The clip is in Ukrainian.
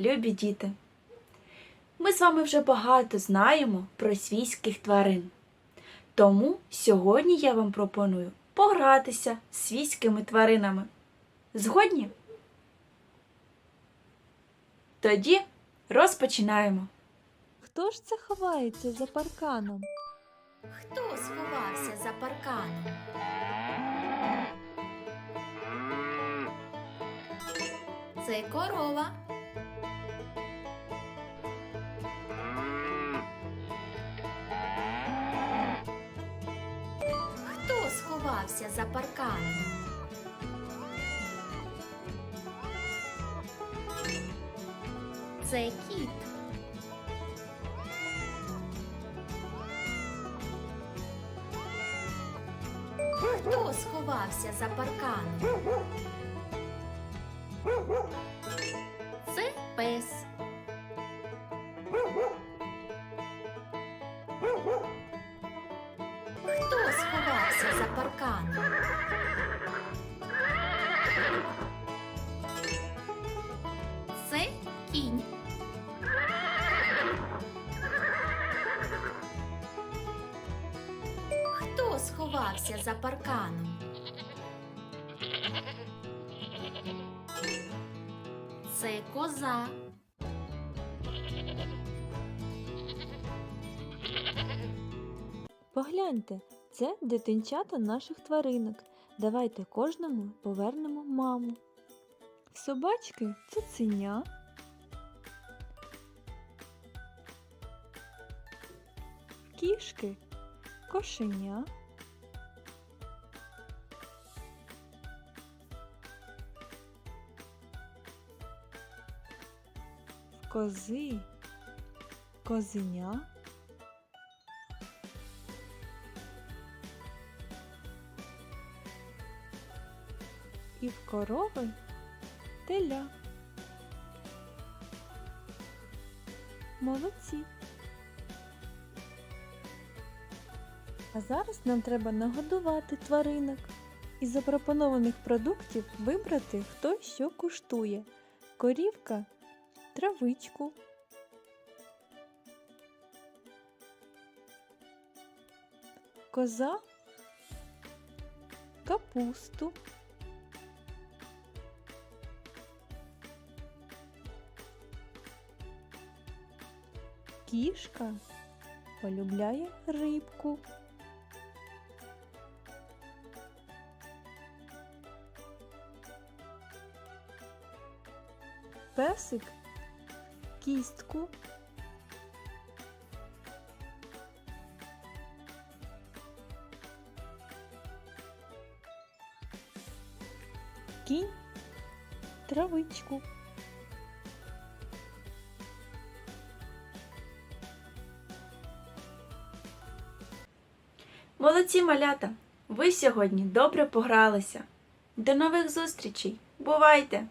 любі діти! Ми з вами вже багато знаємо про свійських тварин. Тому сьогодні я вам пропоную погратися з свійськими тваринами. Згодні? Тоді розпочинаємо. Хто ж це ховається за парканом? Хто сховався за парканом? Це корова. Сховався за парканом? Це кіт. Хто сховався за парканом? Це пес. Парканом? Це кінь. Хто сховався за парканом? Це коза. Погляньте, це дитинчата наших тваринок. Давайте кожному повернемо маму. Собачки цуценя. Кішки кошеня. Кози козеня. І в корови теля. Молодці. А зараз нам треба нагодувати тваринок. Із запропонованих продуктів вибрати, хто що куштує. Корівка травичку. Коза капусту. Кішка полюбляє рибку. Песик кістку. Кінь травичку. Молодці малята! Ви сьогодні добре погралися. До нових зустрічей! Бувайте!